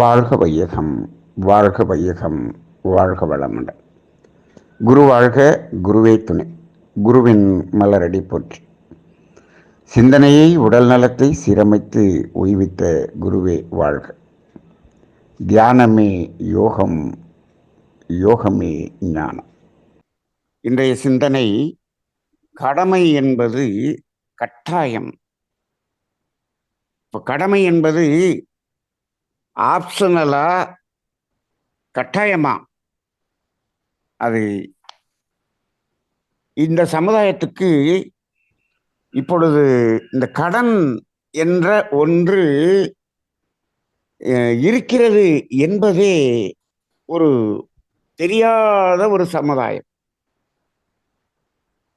வாழ்க வையகம் வாழ்க வையகம் வாழ்க வளமுடன். குரு வாழ்க குருவே துணை. குருவின் மலரடி போற்றி. சிந்தனையை உடல் நலத்தை சீரமைத்து ஓய்வித்த குருவே வாழ்க. தியானமே யோகம் யோகமே ஞானம். இன்றைய சிந்தனை கடமை என்பது கட்டாயம். இப்போ கடமை என்பது ஆப்ஷனலா கட்டாயமா அது இந்த சமுதாயத்துக்கு இப்பொழுது இந்த கடன் என்ற ஒன்று இருக்கிறது என்பதே ஒரு தெரியாத ஒரு சமுதாயம்.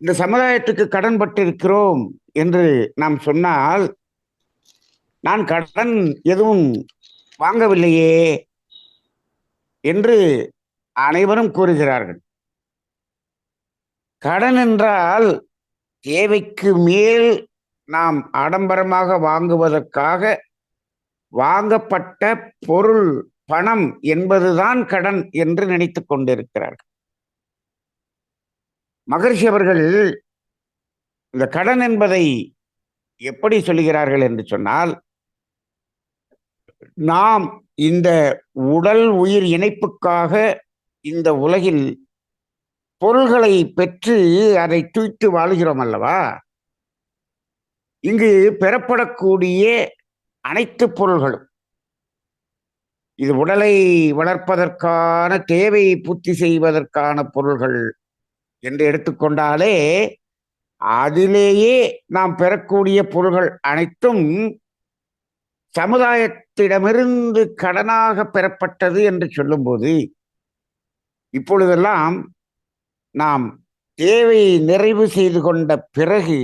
இந்த சமுதாயத்துக்கு கடன் பட்டிருக்கிறோம் என்று நாம் சொன்னால் நான் கடன் எதுவும் வாங்கவில்லையே என்று அனைவரும் கூறுகிறார்கள். கடன் என்றால் தேவைக்கு மேல் நாம் ஆடம்பரமாக வாங்குவதற்காக வாங்கப்பட்ட பொருள் பணம் என்பதுதான் கடன் என்று நினைத்து கொண்டிருக்கிறார்கள். மகர்ஷி அவர்கள் இந்த கடன் என்பதை எப்படி சொல்கிறார்கள் என்று சொன்னால் நாம் இந்த உடல் உயிர் இணைப்புக்காக இந்த உலகில் பொருள்களை பெற்று அதை தூய்த்து வாழ்கிறோம் அல்லவா? இங்கு பெறப்படக்கூடிய அனைத்து பொருள்களும். இது உடலை வளர்ப்பதற்கான தேவையை பூர்த்தி செய்வதற்கான பொருள்கள் என்று எடுத்துக்கொண்டாலே அதிலேயே நாம் பெறக்கூடிய பொருள்கள் அனைத்தும் சமுதாயத்திடமிருந்து கடனாக பெறப்பட்டது என்று சொல்லும்போது இப்பொழுதெல்லாம் நாம் தேவையை நிறைவு செய்து கொண்ட பிறகு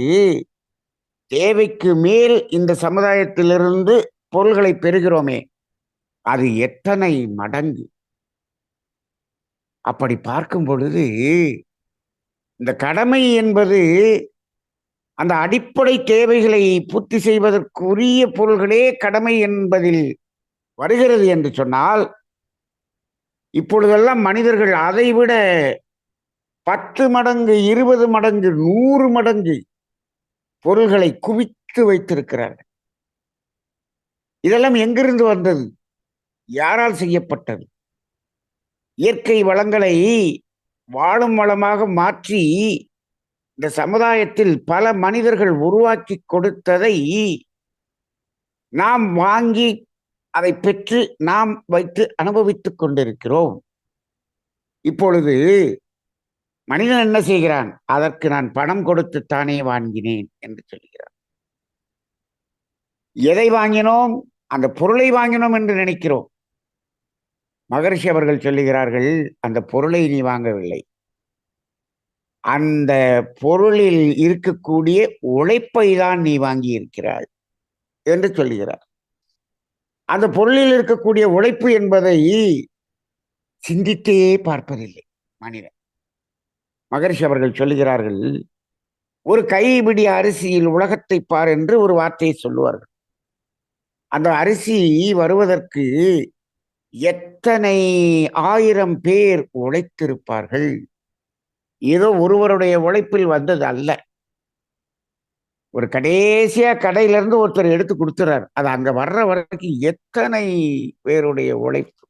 தேவைக்கு மேல் இந்த சமுதாயத்திலிருந்து பொருள்களை பெறுகிறோமே அது எத்தனை மடங்கு? அப்படி பார்க்கும் பொழுது இந்த கடமை என்பது அந்த அடிப்படை தேவைகளை பூர்த்தி செய்வதற்குரிய பொருள்களே கடமை என்பதில் வருகிறது என்று சொன்னால் இப்பொழுதெல்லாம் மனிதர்கள் அதைவிட பத்து மடங்கு இருபது மடங்கு நூறு மடங்கு பொருள்களை குவித்து வைத்திருக்கிறார்கள். இதெல்லாம் எங்கிருந்து வந்தது? யாரால் செய்யப்பட்டது? இயற்கை வளங்களை வாழும் வளமாக மாற்றி இந்த சமுதாயத்தில் பல மனிதர்கள் உருவாக்கி கொடுத்ததை நாம் வாங்கி அதை பெற்று நாம் வைத்து அனுபவித்துக் கொண்டிருக்கிறோம். இப்பொழுது மனிதன் என்ன செய்கிறான்? அதற்கு நான் பணம் கொடுத்து தானே வாங்கினேன் என்று சொல்கிறான். எதை வாங்கினோம்? அந்த பொருளை வாங்கினோம் என்று நினைக்கிறோம். மகரிஷி அவர்கள் சொல்லுகிறார்கள் அந்த பொருளை நீ வாங்கவில்லை. அந்த பொருளில் இருக்கக்கூடிய உழைப்பை தான் நீ வாங்கி இருக்கிறாள் என்று சொல்லுகிறார் அந்த பொருளில் இருக்கக்கூடிய உழைப்பு என்பதை சிந்தித்தே பார்ப்பதில்லை மனிதன். மகரிஷி அவர்கள் சொல்லுகிறார்கள் ஒரு கைபிடி அரிசியில் உலகத்தை பார் என்று ஒரு வார்த்தையை சொல்லுவார்கள். அந்த அரிசி வருவதற்கு எத்தனை ஆயிரம் பேர் உழைத்திருப்பார்கள்? ஏதோ ஒருவருடைய உழைப்பில் வந்தது அல்ல. ஒரு கடைசியா கடையில இருந்து ஒருத்தர் எடுத்து கொடுத்துறாரு. அது அங்க வர்ற வரைக்கும் எத்தனை பேருடைய உழைப்பு?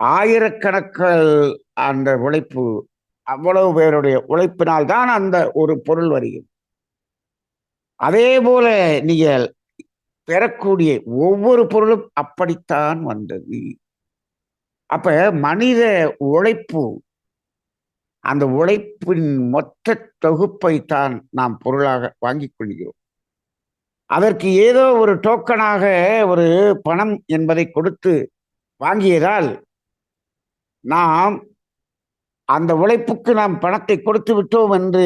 ஆயிரக்கணக்கில் அந்த உழைப்பு அவ்வளவு பேருடைய உழைப்பினால் தான் அந்த ஒரு பொருள் வருகிறது. அதே போல நீங்கள் பெறக்கூடிய ஒவ்வொரு பொருளும் அப்படித்தான் வந்தது. அப்ப மனித உழைப்பு அந்த உழைப்பின் மொத்த தொகுப்பை தான் நாம் பொருளாக வாங்கிக் கொள்கிறோம். அதற்கு ஏதோ ஒரு டோக்கனாக ஒரு பணம் என்பதை கொடுத்து வாங்கியதால் நாம் அந்த உழைப்புக்கு நாம் பணத்தை கொடுத்து விட்டோம் என்று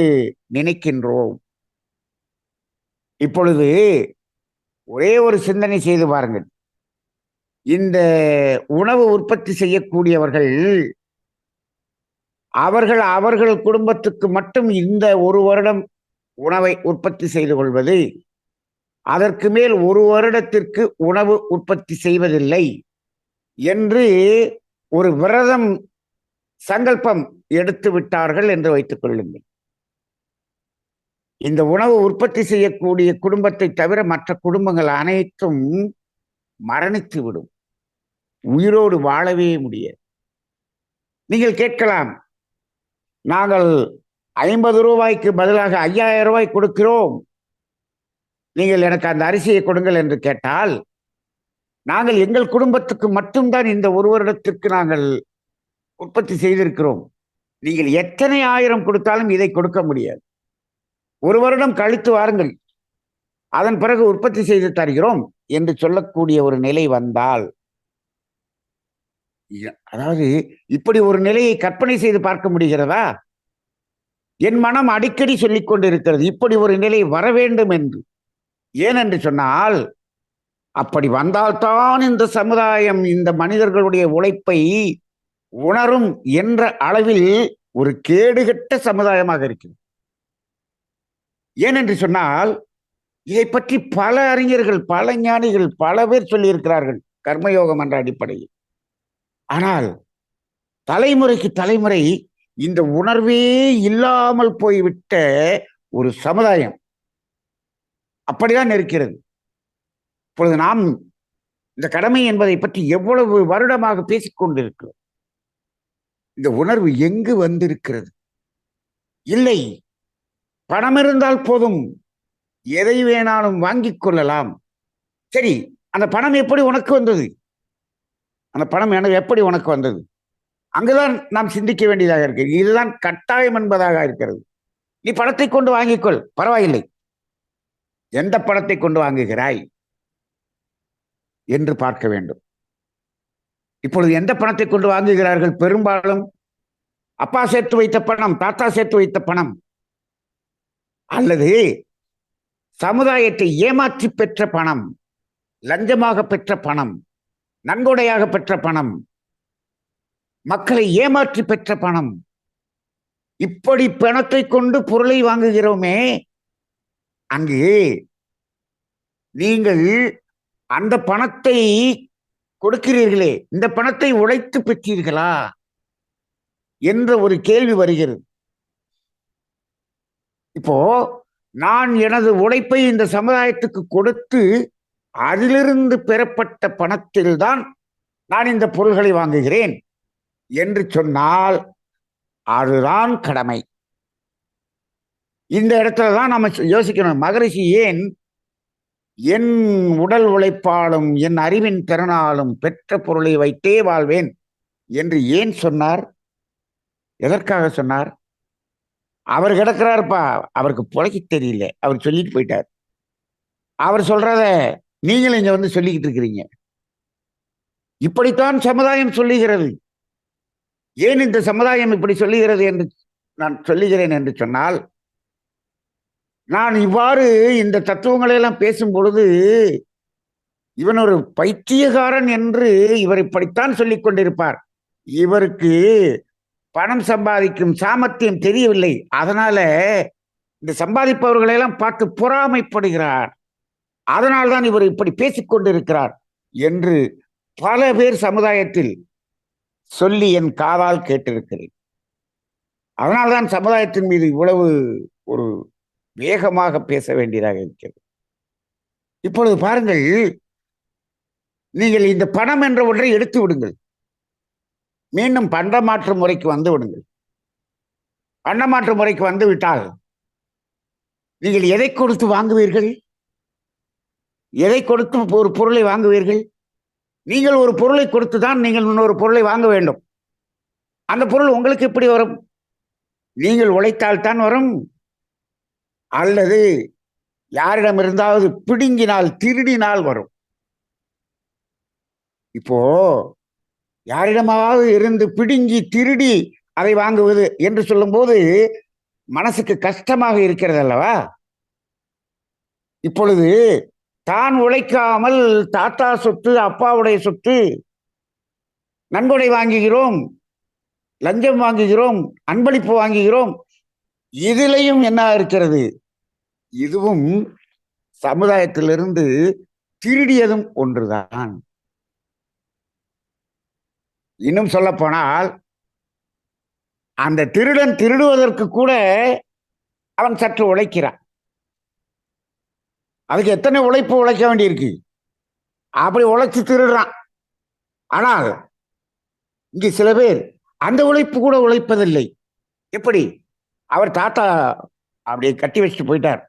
நினைக்கின்றோம். இப்பொழுது ஒரே ஒரு சிந்தனை செய்து பாருங்கள். இந்த உணவு உற்பத்தி செய்யக்கூடியவர்கள் அவர்கள் அவர்கள் குடும்பத்துக்கு மட்டும் இந்த ஒரு வருடம் உணவை உற்பத்தி செய்து கொள்வது. அதற்கு மேல் ஒரு வருடத்திற்கு உணவு உற்பத்தி செய்வதில்லை என்று ஒரு விரதம் சங்கல்பம் எடுத்து விட்டார்கள் என்று வைத்துக் கொள்ளுங்கள். இந்த உணவு உற்பத்தி செய்யக்கூடிய குடும்பத்தை தவிர மற்ற குடும்பங்கள் அனைத்தும் மரணித்து விடும். உயிரோடு வாழவே முடியாது. நீங்கள் கேட்கலாம் நாங்கள் ஐம்பது ரூபாய்க்கு பதிலாக ஐயாயிரம் ரூபாய் கொடுக்கிறோம். நீங்கள் எனக்கு அந்த அரிசியை கொடுங்கள் என்று கேட்டால் நாங்கள் எங்கள் குடும்பத்துக்கு மட்டும்தான் இந்த ஒரு வருடத்திற்கு நாங்கள் உற்பத்தி செய்திருக்கிறோம். நீங்கள் எத்தனை ஆயிரம் கொடுத்தாலும் இதை கொடுக்க முடியாது. ஒரு வருடம் கழித்து வாருங்கள். அதன் பிறகு உற்பத்தி செய்து தருகிறோம் என்று சொல்லக்கூடிய ஒரு நிலை வந்தால் அதாவது இப்படி ஒரு நிலையை கற்பனை செய்து பார்க்க முடிகிறதா? என் மனம் அடிக்கடி சொல்லிக் கொண்டிருக்கிறது இப்படி ஒரு நிலை வர வேண்டும் என்று. ஏனென்று சொன்னால் அப்படி வந்தால்தான் இந்த சமுதாயம் இந்த மனிதர்களுடைய உழைப்பை உணரும் என்ற அளவில் ஒரு கேடுகட்ட சமுதாயமாக இருக்கிறது. ஏனென்று சொன்னால் இதை பற்றி பல அறிஞர்கள் பல ஞானிகள் பல பேர் சொல்லியிருக்கிறார்கள் கர்மயோகம் என்ற அடிப்படையில். ஆனால் தலைமுறைக்கு தலைமுறை இந்த உணர்வே இல்லாமல் போய்விட்ட ஒரு சமுதாயம் அப்படிதான் இருக்கிறது. இப்பொழுது நாம் இந்த கடமை என்பதை பற்றி எவ்வளவு வருடமாக பேசிக்கொண்டிருக்கிறோம் இந்த உணர்வு எங்கு வந்திருக்கிறது? இல்லை பணம் இருந்தால் போதும். எதை வேணாலும் வாங்கிக் கொள்ளலாம். சரி அந்த பணம் எப்படி உனக்கு வந்தது? அந்த பணம் எனக்கு எப்படி உனக்கு வந்தது? அங்குதான் நாம் சிந்திக்க வேண்டியதாக இருக்கிறது. இதுதான் கட்டாயம் என்பதாக இருக்கிறது. நீ பணத்தை கொண்டு வாங்கிக்கொள். பரவாயில்லை. எந்த பணத்தை கொண்டு வாங்குகிறாய் என்று பார்க்க வேண்டும். இப்பொழுது எந்த பணத்தை கொண்டு வாங்குகிறார்கள்? பெரும்பாலும் அப்பா சேர்த்து வைத்த பணம் தாத்தா சேர்த்து வைத்த பணம் அல்லது சமுதாயத்தை ஏமாற்றி பெற்ற பணம் லஞ்சமாக பெற்ற பணம் நன்கொடையாக பெற்ற பணம் மக்களை ஏமாற்றி பெற்ற பணம். இப்படி பணத்தை கொண்டு பொருளை வாங்குகிறோமே அங்கு நீங்கள் அந்த பணத்தை கொடுக்கிறீர்களே இந்த பணத்தை உழைத்து பெற்றீர்களா என்ற ஒரு கேள்வி வருகிறது. இப்போ நான் எனது உழைப்பை இந்த சமுதாயத்துக்கு கொடுத்து அதிலிருந்து பெறப்பட்ட பணத்தில்தான் நான் இந்த பொருள்களை வாங்குகிறேன் என்று சொன்னால் அதுதான் கடமை. இந்த இடத்துல தான் நம்ம யோசிக்கணும். மகரிஷி ஏன் என் உடல் உழைப்பாலும் என் அறிவின் திறனாலும் பெற்ற பொருளை வைத்தே வாழ்வேன் என்று ஏன் சொன்னார்? எதற்காக சொன்னார்? அவர் கிடக்கிறாருப்பா. அவருக்கு புழைக்க தெரியல. அவர் சொல்லிட்டு போயிட்டார். அவர் சொல்றத நீங்களும் இங்க வந்து சொல்லிக்கிட்டு இருக்கிறீங்க. இப்படித்தான் சமுதாயம் சொல்லுகிறது. ஏன் இந்த சமுதாயம் இப்படி சொல்லுகிறது என்று நான் சொல்லுகிறேன் என்று சொன்னால் நான் இவ்வாறு இந்த தத்துவங்களை எல்லாம் பேசும் பொழுது இவன் ஒரு பைத்தியகாரன் என்று இவர் இப்படித்தான் சொல்லிக் கொண்டிருப்பார். இவருக்கு பணம் சம்பாதிக்கும் சாமர்த்தியம் தெரியவில்லை. அதனால இந்த சம்பாதிப்பவர்களை எல்லாம் பார்த்து பொறாமைப்படுகிறார். அதனால்தான் இவர் இப்படி பேசிக்கொண்டிருக்கிறார் என்று பல பேர் சமுதாயத்தில் சொல்லி என் காதால் கேட்டிருக்கிறேன். அதனால்தான் சமுதாயத்தின் மீது இவ்வளவு ஒரு வேகமாக பேச வேண்டியதாக இருக்கிறது. இப்பொழுது பாருங்கள் நீங்கள் இந்த பணம் என்ற ஒன்றை எடுத்து விடுங்கள். மீண்டும் பண்டமாற்று முறைக்கு வந்து விடுங்கள். பண்டமாற்று முறைக்கு வந்து விட்டால் நீங்கள் எதை கொடுத்து வாங்குவீர்கள்? எதை கொடுத்தும் ஒரு பொருளை வாங்குவீர்கள்? நீங்கள் ஒரு பொருளை கொடுத்து தான் நீங்கள் இன்னொரு பொருளை வாங்க வேண்டும். அந்த பொருள் உங்களுக்கு எப்படி வரும்? நீங்கள் உழைத்தால் தான் வரும். அல்லது யாரிடம் இருந்தாவது பிடுங்கினால் திருடினால் வரும். இப்போ யாரிடமாவது இருந்து பிடுங்கி திருடி அதை வாங்குவது என்று சொல்லும்போது மனசுக்கு கஷ்டமாக இருக்கிறது அல்லவா? இப்பொழுது தான் உழைக்காமல் தாத்தா சொத்து அப்பாவுடைய சொத்து நன்கொடை வாங்குகிறோம் லஞ்சம் வாங்குகிறோம் அன்பளிப்பு வாங்குகிறோம். இதிலையும் என்ன இருக்கிறது? இதுவும் சமுதாயத்திலிருந்து திருடியதும் ஒன்றுதான். இன்னும் சொல்ல போனால் அந்த திருடன் திருடுவதற்கு கூட அவன் சற்று உழைக்கிறான். அதுக்கு எத்தனை உழைப்பு உழைக்க வேண்டியிருக்கு? அப்படி உழைச்சி திருடுறான். ஆனால் இங்கு சில பேர் அந்த உழைப்பு கூட உழைப்பதில்லை. எப்படி? அவர் தாத்தா அப்படியே கட்டி வச்சுட்டு போயிட்டார்.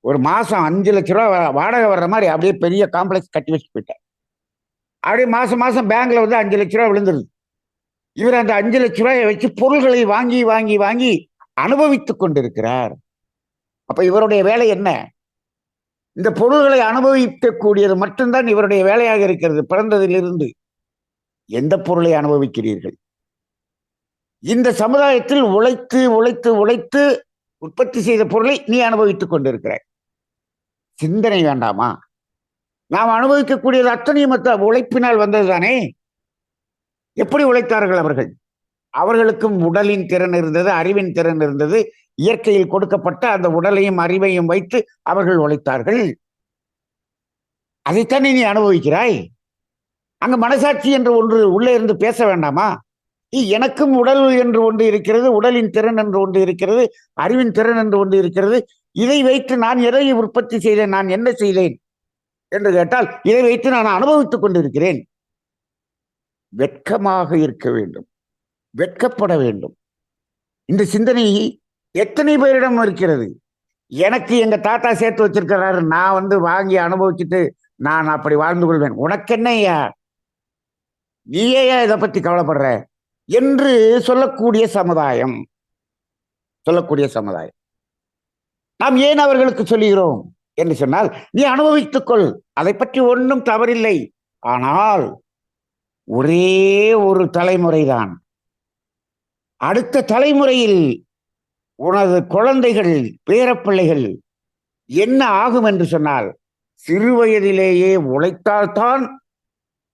ஒரு மாதம் அஞ்சு லட்ச ரூபா வாடகை வர்ற மாதிரி அப்படியே பெரிய காம்ப்ளெக்ஸ் கட்டி வச்சுட்டு போயிட்டார். அப்படியே மாதம் மாதம் பேங்க்ல வந்து அஞ்சு லட்ச ரூபா விழுந்துருது. இவர் அந்த அஞ்சு லட்ச ரூபாயை வச்சு பொருள்களை வாங்கி வாங்கி வாங்கி அனுபவித்து கொண்டிருக்கிறார். அப்ப இவருடைய வேலை என்ன? இந்த பொருள்களை அனுபவிக்கக்கூடியது மட்டும்தான் இவருடைய வேலையாக இருக்கிறது பிறந்ததிலிருந்து. எந்த பொருளை அனுபவிக்கிறீர்கள்? இந்த சமுதாயத்தில் உழைத்து உழைத்து உழைத்து உற்பத்தி செய்த பொருளை நீ அனுபவித்துக் கொண்டிருக்கிறாய். சிந்தனை வேண்டாமா? நாம் அனுபவிக்கக்கூடியது அத்தனையும் மொத்த உழைப்பினால் வந்ததுதானே? எப்படி உழைத்தார்கள் அவர்கள்? அவர்களுக்கும் உடலின் திறன் இருந்தது அறிவின் திறன் இருந்தது இயற்கையில் கொடுக்கப்பட்ட அந்த உடலையும் அறிவையும் வைத்து அவர்கள் உழைத்தார்கள். அதைத்தானே நீ அனுபவிக்கிறாய்? அங்க மனசாட்சி என்று ஒன்று உள்ளே இருந்து பேச வேண்டாமா? எனக்கும் உடல் என்று ஒன்று இருக்கிறது உடலின் திறன் என்று ஒன்று இருக்கிறது அறிவின் திறன் என்று ஒன்று இருக்கிறது. இதை வைத்து நான் எதை உற்பத்தி செய்தேன் நான் என்ன செய்தேன்? என்று கேட்டால் இதை வைத்து நான் அனுபவித்துக் கொண்டிருக்கிறேன். வெட்கமாக இருக்க வேண்டும். வெட்கப்பட வேண்டும். இந்த சிந்தனையை எத்தனை பேரிடம் இருக்கிறது? எனக்கு எங்க தாத்தா சேர்த்து வச்சிருக்கிறாரு. நான் வந்து வாங்கி அனுபவிச்சுட்டு நான் அப்படி வாழ்ந்து கொள்வேன். உனக்கு என்னையா நீயே இதை பத்தி கவலைப்படுற? என்று சொல்லக்கூடிய சமுதாயம். சொல்லக்கூடிய சமுதாயம். நாம் ஏன் அவர்களுக்கு சொல்லுகிறோம்? என்று சொன்னால் நீ அனுபவித்துக் கொள். அதை பற்றி ஒன்றும் தவறில்லை. ஆனால் ஒரே ஒரு தலைமுறைதான். அடுத்த தலைமுறையில் உனது குழந்தைகள் பேரப்பிள்ளைகள் என்ன ஆகும் என்று சொன்னால் சிறு வயதிலேயே உழைத்தால்தான்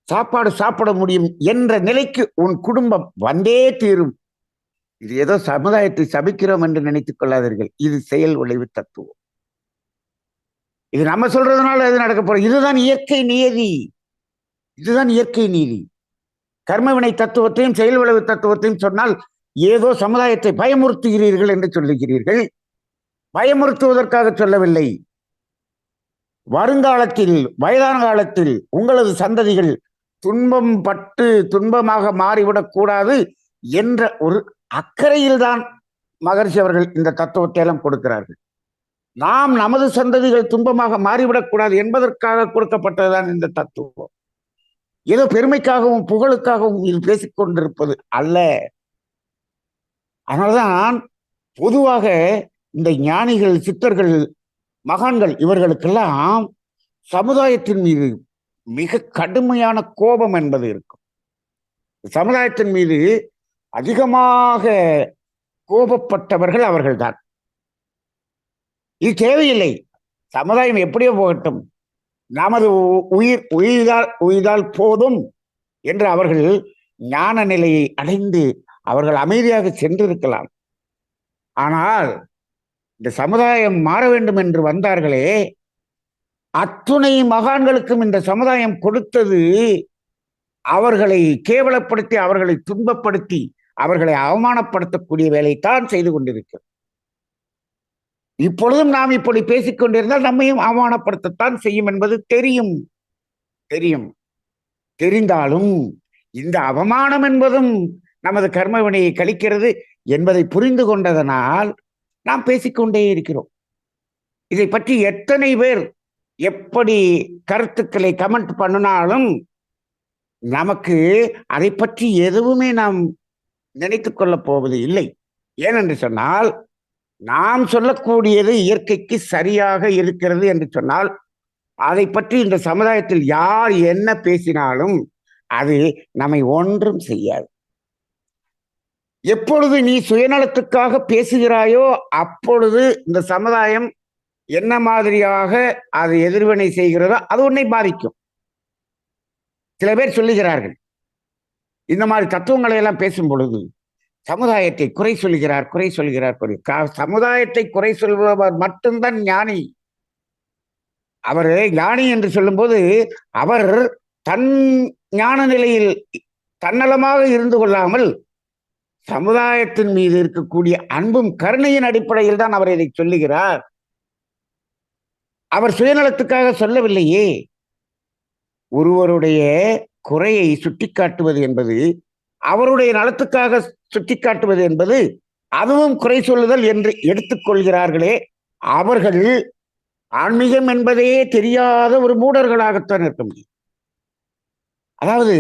சாப்பாடு சாப்பிட முடியும் என்ற நிலைக்கு உன் குடும்பம் வந்தே தீரும். இது ஏதோ சமுதாயத்தை சபிக்கிறோம் என்று நினைத்துக் கொள்ளாதீர்கள். இது செயல் விளைவு தத்துவம். இது நம்ம சொல்றதுனால எது நடக்க போறோம் இதுதான் இயற்கை நியதி. இதுதான் இயற்கை நீதி. கர்மவினை தத்துவத்தையும் செயல் விளைவு தத்துவத்தையும் சொன்னால் ஏதோ சமுதாயத்தை பயமுறுத்துகிறீர்கள் என்று சொல்லுகிறீர்கள். பயமுறுத்துவதற்காக சொல்லவில்லை. வருங்காலத்தில் வயதான காலத்தில் உங்களது சந்ததிகள் துன்பம் பட்டு துன்பமாக மாறிவிடக் கூடாது என்ற ஒரு அக்கறையில்தான் மகர்ஷி அவர்கள் இந்த தத்துவத்தை எல்லாம் கொடுக்கிறார்கள். நாம் நமது சந்ததிகள் துன்பமாக மாறிவிடக் கூடாது என்பதற்காக கொடுக்கப்பட்டதுதான் இந்த தத்துவம். ஏதோ பெருமைக்காகவும் புகழுக்காகவும் இது பேசிக் கொண்டிருப்பது அல்ல. அதனால்தான் பொதுவாக இந்த ஞானிகள் சித்தர்கள் மகான்கள் இவர்களுக்கெல்லாம் சமுதாயத்தின் மீது மிக கடுமையான கோபம் என்பது இருக்கும். சமுதாயத்தின் மீது அதிகமாக கோபப்பட்டவர்கள் அவர்கள்தான். இது தேவையில்லை. சமுதாயம் எப்படியோ போகட்டும். நமது உ- உயிர் உயிர்தால் உயிர்தால் போதும் என்று அவர்கள் ஞான நிலையை அடைந்து அவர்கள் அமைதியாக சென்றிருக்கலாம். ஆனால் இந்த சமுதாயம் மாற வேண்டும் என்று வந்தார்களே அத்துணை மகான்களுக்கும் இந்த சமுதாயம் கொடுத்தது அவர்களை கேவலப்படுத்தி அவர்களை துன்பப்படுத்தி அவர்களை அவமானப்படுத்தக்கூடிய வேலைத்தான் செய்து கொண்டிருக்கிறது. இப்பொழுதும் நாம் இப்படி பேசிக் கொண்டிருந்தால் நம்மையும் அவமானப்படுத்தத்தான் செய்யும் என்பது தெரியும். தெரியும். தெரிந்தாலும் இந்த அவமானம் என்பதும் நமது கர்ம வினையை கழிக்கிறது என்பதை புரிந்து கொண்டதனால் நாம் பேசிக்கொண்டே இருக்கிறோம். இதை பற்றி எத்தனை பேர் எப்படி கருத்துக்களை கமெண்ட் பண்ணினாலும் நமக்கு அதை பற்றி எதுவுமே நாம் நினைத்து கொள்ளப் போவது இல்லை. ஏனென்று சொன்னால் நாம் சொல்லக்கூடியது இயற்கைக்கு சரியாக இருக்கிறது என்று சொன்னால் அதை பற்றி இந்த சமுதாயத்தில் யார் என்ன பேசினாலும் அது நம்மை ஒன்றும் செய்யாது. எப்பொழுது நீ சுயநலத்துக்காக பேசுகிறாயோ அப்பொழுது இந்த சமுதாயம் என்ன மாதிரியாக அது எதிர்வினை செய்கிறதோ அது உன்னை பாதிக்கும். சில பேர் சொல்லுகிறார்கள் இந்த மாதிரி தத்துவங்களை எல்லாம் பேசும் பொழுது சமுதாயத்தை குறை சொல்கிறார் குறை சொல்கிறார் குறை சமுதாயத்தை குறை சொல்பவர் மட்டும்தான் ஞானி. அவர் ஞானி என்று சொல்லும்போது அவர் தன் ஞான நிலையில் தன்னலமாக இருந்து கொள்ளாமல் சமுதாயத்தின் மீது இருக்கக்கூடிய அன்பும் கருணையின் அடிப்படையில் தான் அவர் இதை சொல்லுகிறார். அவர் சுயநலத்துக்காக சொல்லவில்லையே. ஒருவருடைய குறையை சுட்டிக்காட்டுவது என்பது அவருடைய நலத்துக்காக சுட்டிக்காட்டுவது என்பது அதுவும் குறை சொல்லுதல் என்று எடுத்துக்கொள்கிறார்களே அவர்கள் ஆன்மீகம் என்பதே தெரியாத ஒரு மூடர்களாகத்தான் இருக்க முடியும். அதாவது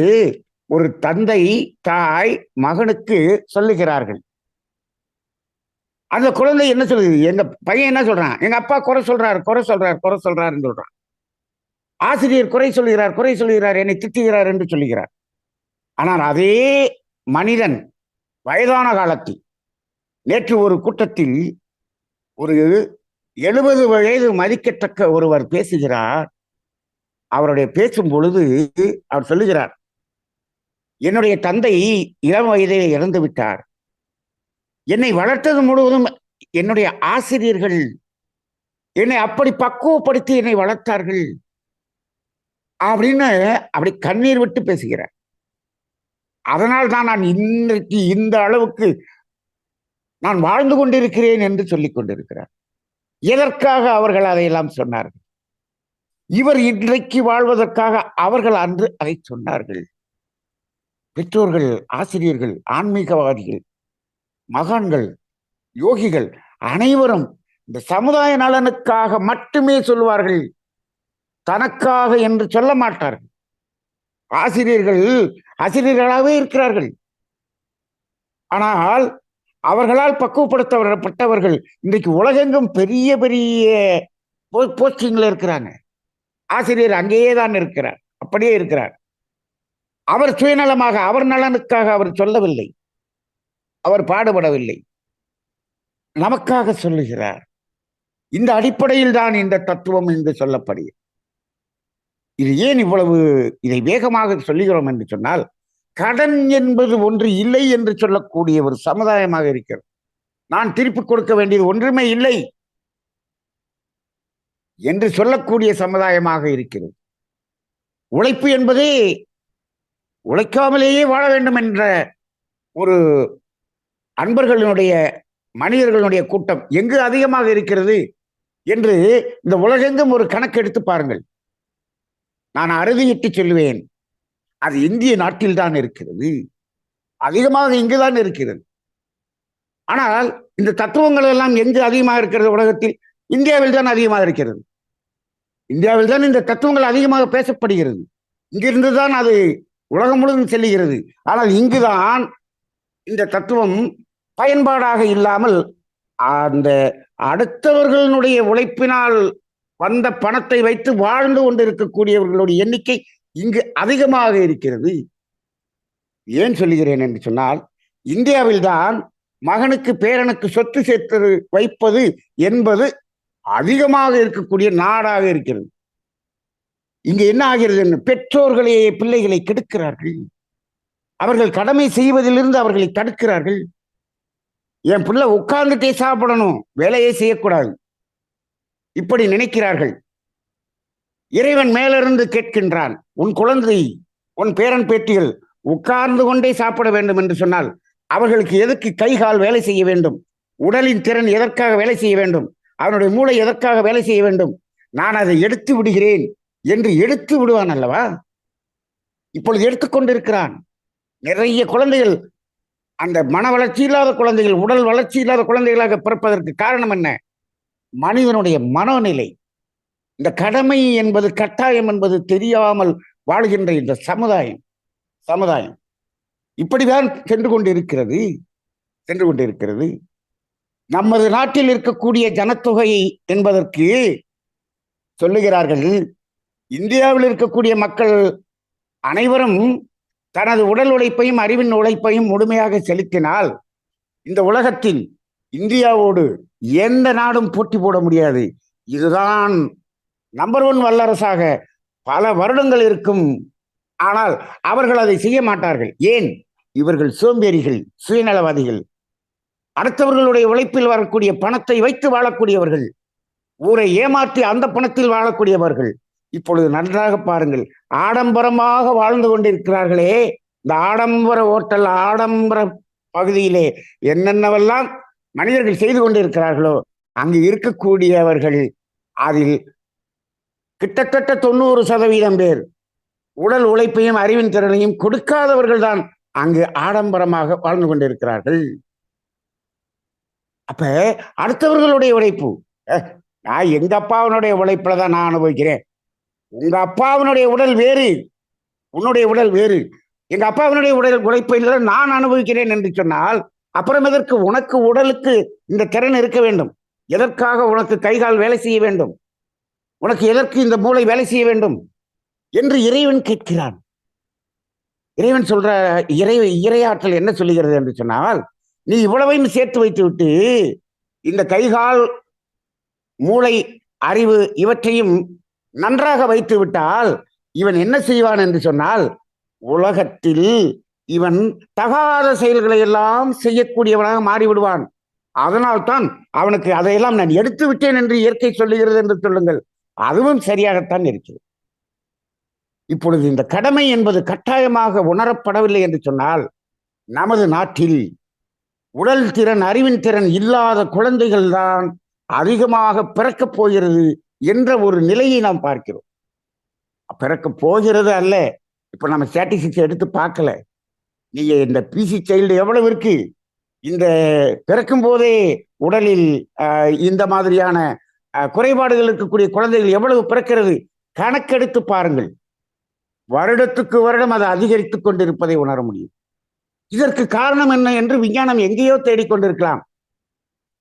ஒரு தந்தை தாய் மகனுக்கு சொல்லுகிறார்கள். அந்த குழந்தை என்ன சொல்லுது? எங்க பையன் என்ன சொல்றான்? எங்க அப்பா குறை சொல்றாரு குறை சொல்றார் குறை சொல்றாருன்னு சொல்றான். ஆசிரியர் குறை சொல்லுகிறார் குறை சொல்லுகிறார் என்னை திட்டுகிறார் என்று சொல்லுகிறார். ஆனால் அதே மனிதன் வயதான காலத்தில் நேற்று ஒரு கூட்டத்தில் ஒரு எழுபது வயது மதிக்கத்தக்க ஒருவர் பேசுகிறார். அவருடைய பேசும் பொழுது அவர் சொல்லுகிறார் என்னுடைய தந்தை இளம் வயதில் இறந்து விட்டார். என்னை வளர்த்தது முழுவதும் என்னுடைய ஆசிரியர்கள் என்னை அப்படி பக்குவப்படுத்தி என்னை வளர்த்தார்கள் அப்படின்னு அப்படி கண்ணீர் விட்டு பேசுகிறார். அதனால் தான் நான் இன்றைக்கு இந்த அளவுக்கு நான் வாழ்ந்து கொண்டிருக்கிறேன் என்று சொல்லிக் கொண்டிருக்கிறார். எதற்காக அவர்கள் அதையெல்லாம் சொன்னார்கள்? இவர் இன்றைக்கு வாழ்வதற்காக அவர்கள் அன்று அதை சொன்னார்கள். பெற்றோர்கள் ஆசிரியர்கள் ஆன்மீகவாதிகள் மகான்கள் யோகிகள் அனைவரும் இந்த சமுதாய நலனுக்காக மட்டுமே சொல்வார்கள். தனக்காக என்று சொல்ல மாட்டார்கள். ஆசிரியர்கள் ஆசிரியர்களாகவே இருக்கிறார்கள். ஆனால் அவர்களால் பக்குவப்படுத்தப்பட்டவர்கள் இன்றைக்கு உலகெங்கும் பெரிய பெரிய போஸ்டிங்ல இருக்கிறாங்க. ஆசிரியர் அங்கேயே தான் இருக்கிறார். அப்படியே இருக்கிறார். அவர் சுயநலமாக அவர் நலனுக்காக அவர் சொல்லவில்லை. அவர் பாடுபடவில்லை. நமக்காக சொல்லுகிறார். இந்த அடிப்படையில் தான் இந்த தத்துவம் என்று சொல்லப்படுகிறது. இது ஏன் இவ்வளவு இதை வேகமாக சொல்லுகிறோம் என்று சொன்னால் கடன் என்பது ஒன்று இல்லை என்று சொல்லக்கூடிய ஒரு சமுதாயமாக இருக்கிறது. நான் திருப்பி கொடுக்க வேண்டியது ஒன்றுமே இல்லை என்று சொல்லக்கூடிய சமுதாயமாக இருக்கிறது. உழைப்பு என்பதே உழைக்காமலேயே வாழ வேண்டும் என்ற ஒரு அன்பர்களினுடைய மனிதர்களுடைய கூட்டம் எங்கு அதிகமாக இருக்கிறது என்று இந்த உலகெங்கும் ஒரு கணக்கு எடுத்து பாருங்கள். நான் அறுதியிட்டு சொல்லுவேன் அது இந்திய நாட்டில் தான் இருக்கிறது. அதிகமாக இங்குதான் இருக்கிறது. ஆனால் இந்த தத்துவங்கள் எல்லாம் எங்கு அதிகமாக இருக்கிறது உலகத்தில்? இந்தியாவில் தான் அதிகமாக இருக்கிறது. இந்தியாவில் தான் இந்த தத்துவங்கள் அதிகமாக பேசப்படுகிறது. இங்கிருந்து தான் அது உலகம் முழுவதும் செல்லுகிறது. ஆனால் இங்குதான் இந்த தத்துவம் பயன்பாடாக இல்லாமல் அந்த அடுத்தவர்களுடைய உழைப்பினால் வந்த பணத்தை வைத்து வாழ்ந்து கொண்டிருக்கக்கூடியவர்களுடைய எண்ணிக்கை இங்கு அதிகமாக இருக்கிறது. ஏன் சொல்லுகிறேன் என்று சொன்னால் இந்தியாவில்தான் மகனுக்கு பேரனுக்கு சொத்து சேர்த்து வைப்பது என்பது அதிகமாக இருக்கக்கூடிய நாடாக இருக்கிறது. இங்கு என்ன ஆகிறது பெற்றோர்களே பிள்ளைகளை கெடுக்கிறார்கள். அவர்கள் கடமை செய்வதிலிருந்து அவர்களை தடுக்கிறார்கள். என் பிள்ளை உட்கார்ந்துட்டே சாப்பிடணும் வேலையை செய்யக்கூடாது. இப்படி நினைக்கிறார்கள். இறைவன் மேலிருந்து கேட்கின்றான் உன் குழந்தை உன் பேரன் பேட்டிகள் உட்கார்ந்து கொண்டே சாப்பிட வேண்டும் என்று சொன்னால் அவர்களுக்கு எதுக்கு கை கால் வேலை செய்ய வேண்டும்? உடலின் திறன் எதற்காக வேலை செய்ய வேண்டும்? அவனுடைய மூளை எதற்காக வேலை செய்ய வேண்டும்? நான் அதை எடுத்து விடுகிறேன். என்று எடுத்து விடுவான் அல்லவா? இப்பொழுது எடுத்துக்கொண்டிருக்கிறான் நிறைய குழந்தைகள் அந்த மன வளர்ச்சி இல்லாத குழந்தைகள் உடல் வளர்ச்சி இல்லாத குழந்தைகளாக பிறப்பதற்கு காரணம் என்ன? மனிதனுடைய மனோநிலை. இந்த கடமை என்பது கட்டாயம் என்பது தெரியாமல் வாழ்கின்ற இந்த சமுதாயம் சமுதாயம். இப்படிதான் சென்று கொண்டிருக்கிறது சென்று கொண்டிருக்கிறது. நமது நாட்டில் இருக்கக்கூடிய ஜனத்தொகை என்பதற்கு சொல்லுகிறார்கள் இந்தியாவில் இருக்கக்கூடிய மக்கள் அனைவரும் தனது உடல் உழைப்பையும் அறிவின் உழைப்பையும் முழுமையாக செலுத்தினால் இந்த உலகத்தில் இந்தியாவோடு எந்த நாடும் போட்டி போட முடியாது. இதுதான் நம்பர் ஒன் வல்லரசாக பல வருடங்கள் இருக்கும். ஆனால் அவர்கள் அதை செய்ய மாட்டார்கள். ஏன்? இவர்கள் சோம்பேறிகள் சுயநலவாதிகள். அடுத்தவர்களுடைய உழைப்பில் வரக்கூடிய பணத்தை வைத்து வாழக்கூடியவர்கள். ஊரை ஏமாற்றி அந்த பணத்தில் வாழக்கூடியவர்கள். இப்பொழுது நன்றாக பாருங்கள். ஆடம்பரமாக வாழ்ந்து கொண்டிருக்கிறார்களே. இந்த ஆடம்பர ஓட்டல் ஆடம்பர பகுதியிலே என்னென்னவெல்லாம் மனிதர்கள் செய்து கொண்டிருக்கிறார்களோ அங்கு இருக்கக்கூடியவர்கள் அதில் கிட்டத்தட்ட தொண்ணூறு சதவீதம் பேர் உடல் உழைப்பையும் அறிவின் திறனையும் கொடுக்காதவர்கள் தான் அங்கு ஆடம்பரமாக வாழ்ந்து கொண்டிருக்கிறார்கள். அப்ப அடுத்தவர்களுடைய உழைப்பு. நான் எங்க அப்பாவனுடைய உழைப்புல தான் நான் அனுபவிக்கிறேன். உங்க அப்பாவினுடைய உடல் வேறு. உன்னுடைய உடல் வேறு. எங்க அப்பாவினுடைய உடல் உழைப்பை நான் அனுபவிக்கிறேன் என்று சொன்னால் அப்புறம் எதற்கு உனக்கு உடலுக்கு இந்த திறன் இருக்க வேண்டும்? எதற்காக உனக்கு கைகால் வேலை செய்ய வேண்டும்? உனக்கு எதற்கு இந்த மூளை வேலை செய்ய வேண்டும்? என்று இறைவன் கேட்கிறான். இறைவன் சொல்ற இறை இறையாற்றல் என்ன சொல்லுகிறது என்று சொன்னால் நீ இவ்வளவையும் சேர்த்து வைத்து விட்டு இந்த கைகால் மூளை அறிவு இவற்றையும் நன்றாக வைத்து விட்டால் இவன் என்ன செய்வான் என்று சொன்னால் உலகத்தில் இவன் தகாத செயல்களை எல்லாம் செய்யக்கூடியவனாக மாறிவிடுவான். அதனால்தான் அவனுக்கு அதையெல்லாம் நான் எடுத்து விட்டேன் என்று இயற்கை சொல்லுகிறது என்று சொல்லுங்கள். அதுவும் சரியாகத்தான் இருக்கிறது. இப்பொழுது இந்த கடமை என்பது கட்டாயமாக உணரப்படவில்லை என்று சொன்னால் நமது நாட்டில் உடல் திறன் அறிவின் திறன் இல்லாத குழந்தைகள் தான் அதிகமாக பிறக்கப் போகிறது என்ற ஒரு நிலையை நாம் பார்க்கிறோம். பிறக்க போகிறது அல்ல. இப்ப நம்ம ஸ்டாட்டிஸ்டிக்ஸ் எடுத்து பார்க்கல. நீங்க இந்த பிசி சைல்டு எவ்வளவு இருக்கு? இந்த பிறக்கும் போதே உடலில் இந்த மாதிரியான குறைபாடுகள் இருக்கக்கூடிய குழந்தைகள் எவ்வளவு பிறக்கிறது? கணக்கெடுத்து பாருங்கள். வருடத்துக்கு வருடம் அது அதிகரித்துக் கொண்டிருப்பதை உணர முடியும். இதற்கு காரணம் என்ன என்று விஞ்ஞானம் எங்கேயோ தேடிக்கொண்டிருக்கலாம்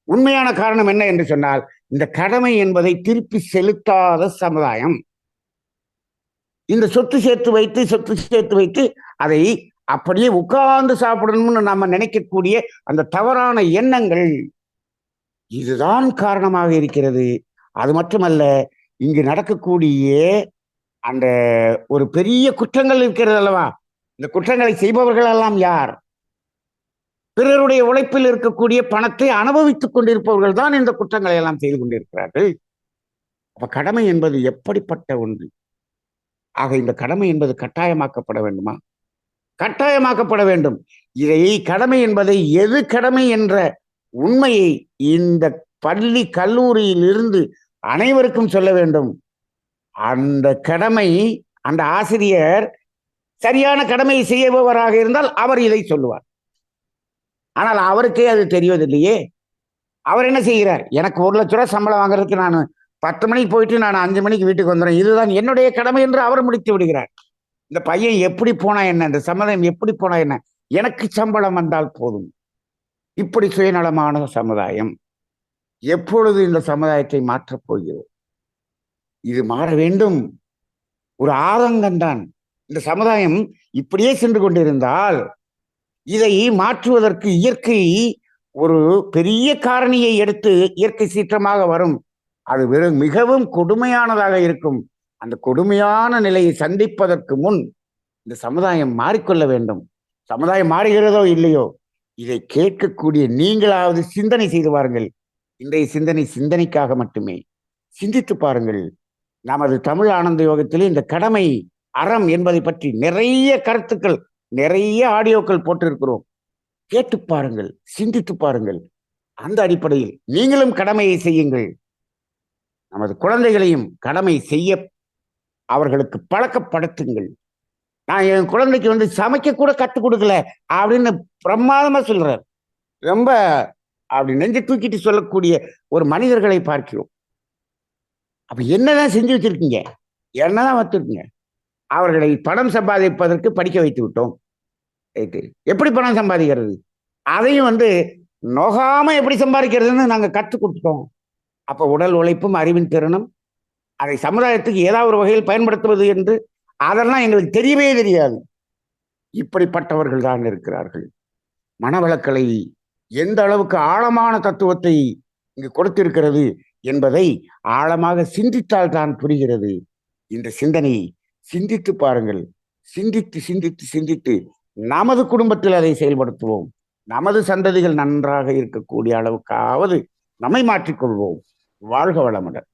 உண்மையான காரணம் என்ன என்று சொன்னால் இந்த கடமை என்பதை திருப்பி செலுத்தாத சமுதாயம். இந்த சொத்து சேர்த்து வைத்து சொத்து சேர்த்து வைத்து அதை அப்படியே உட்கார்ந்து சாப்பிடணும்னு நாம நினைக்கக்கூடிய அந்த தவறான எண்ணங்கள் இதுதான் காரணமாக இருக்கிறது. அது மட்டுமல்ல இங்கு நடக்கக்கூடிய அந்த ஒரு பெரிய குற்றங்கள் இருக்கிறது அல்லவா? இந்த குற்றங்களை செய்பவர்கள் எல்லாம் யார்? பிறருடைய உழைப்பில் இருக்கக்கூடிய பணத்தை அனுபவித்துக் கொண்டிருப்பவர்கள் தான் இந்த குற்றங்களை எல்லாம் செய்து கொண்டிருக்கிறார்கள். அப்ப கடமை என்பது எப்படிப்பட்ட ஒன்று? ஆக இந்த கடமை என்பது கட்டாயமாக்கப்பட வேண்டுமா? கட்டாயமாக்கப்பட வேண்டும். இதை கடமை என்பதை எது கடமை என்ற உண்மையை இந்த பள்ளி கல்லூரியில் இருந்து அனைவருக்கும் சொல்ல வேண்டும். அந்த கடமை அந்த ஆசிரியர் சரியான கடமையை செய்பவராக இருந்தால் அவர் இதை சொல்லுவார். ஆனால் அவருக்கே அது தெரிவதில்லையே. அவர் என்ன செய்கிறார்? எனக்கு ஒரு லட்ச ரூபா சம்பளம் வாங்குறதுக்கு நான் பத்து மணிக்கு போயிட்டு நான் அஞ்சு மணிக்கு வீட்டுக்கு வந்துடுறேன். இதுதான் என்னுடைய கடமை என்று அவர் முடித்து விடுகிறார். இந்த பையன் எப்படி போனா என்ன? இந்த சமுதாயம் எப்படி போனா என்ன? எனக்கு சம்பளம் வந்தால் போதும். இப்படி சுயநலமான சமுதாயம் எப்பொழுது இந்த சமுதாயத்தை மாற்றப் போகிறோம்? இது மாற வேண்டும். ஒரு ஆதங்கம்தான். இந்த சமுதாயம் இப்படியே சென்று கொண்டிருந்தால் இதை மாற்றுவதற்கு இயற்கை ஒரு பெரிய காரணியை எடுத்து இயற்கை சீற்றமாக வரும். அது வெறும் மிகவும் கொடுமையானதாக இருக்கும். அந்த கொடுமையான நிலையை சந்திப்பதற்கு முன் இந்த சமுதாயம் மாறிக்கொள்ள வேண்டும். சமுதாயம் மாறுகிறதோ இல்லையோ இதை கேட்கக்கூடிய நீங்களாவது சிந்தனை செய்து பாருங்கள். இன்றைய சிந்தனை சிந்தனைக்காக மட்டுமே. சிந்தித்து பாருங்கள். நமது தமிழ் ஆனந்த யோகத்திலே இந்த கடமை அறம் என்பதை பற்றி நிறைய கருத்துக்கள் நிறைய ஆடியோக்கள் போட்டிருக்கிறோம். கேட்டு பாருங்கள் சிந்தித்து பாருங்கள். அந்த அடிப்படையில் நீங்களும் கடமையை செய்யுங்கள். நமது குழந்தைகளையும் கடமை செய்ய அவர்களுக்கு பழக்கப்படுத்துங்கள். நான் என் குழந்தைக்கு வந்து சமைக்க கூட கற்றுக் கொடுக்கல அப்படின்னு பிரமாதமா சொல்றார். ரொம்ப அப்படி நெஞ்சு தூக்கிட்டு சொல்லக்கூடிய ஒரு மனிதர்களை பார்க்கிறோம். அப்ப என்னதான் செஞ்சு வச்சிருக்கீங்க? என்னதான் வச்சிருக்கீங்க? அவர்களை பணம் சம்பாதிப்பதற்கு படிக்க வைத்து விட்டோம். எப்படி பணம் சம்பாதிக்கிறது? அதையும் வந்து நோகாம எப்படி சம்பாதிக்கிறதுன்னு நாங்கள் கற்றுக் கொடுத்தோம் அப்போ உடல் உழைப்பும் அறிவின் திறனும் அதை சமுதாயத்துக்கு ஏதாவது ஒரு வகையில் பயன்படுத்துவது என்று அதெல்லாம் எங்களுக்கு தெரியவே தெரியாது. இப்படிப்பட்டவர்கள் தான் இருக்கிறார்கள். மனவளக்கலை எந்த அளவுக்கு ஆழமான தத்துவத்தை இங்கு கொடுத்திருக்கிறது என்பதை ஆழமாக சிந்தித்தால் தான் புரிகிறது. இந்த சிந்தனை சிந்தித்து பாருங்கள். சிந்தித்து சிந்தித்து சிந்தித்து நமது குடும்பத்தில் அதை செயல்படுத்துவோம். நமது சந்ததிகள் நன்றாக இருக்கக்கூடிய அளவுக்காவது நம்மை மாற்றிக்கொள்வோம். வாழ்க வளமுடன்.